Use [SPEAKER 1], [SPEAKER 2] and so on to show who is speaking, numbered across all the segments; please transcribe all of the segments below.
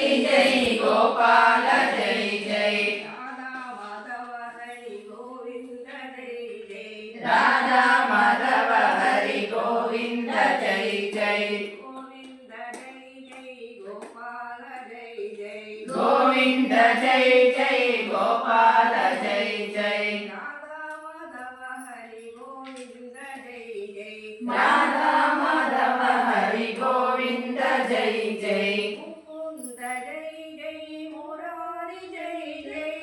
[SPEAKER 1] Jai Gopal Jai Jai
[SPEAKER 2] Radha Madhav Hari Govind Jai Jai
[SPEAKER 1] Radha Madhav Hari Govind Jai Jai
[SPEAKER 2] Govind Jai Jai Gopal Jai Jai
[SPEAKER 1] Govind Jai Jai Gopal Jai Jai
[SPEAKER 2] Radha Madhav Hari Govind Jai Jai Radha
[SPEAKER 1] Madhav Hari Govind Jai Jai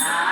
[SPEAKER 1] Nine.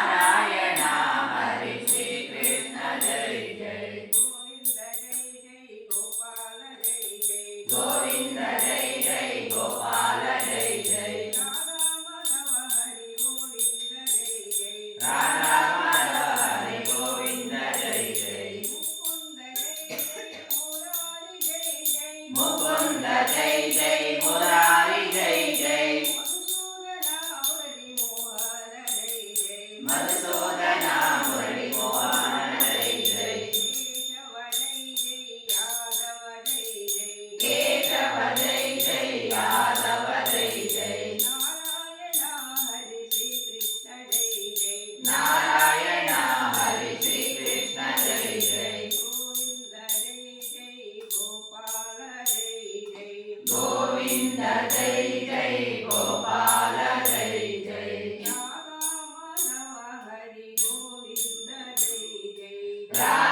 [SPEAKER 2] Yeah.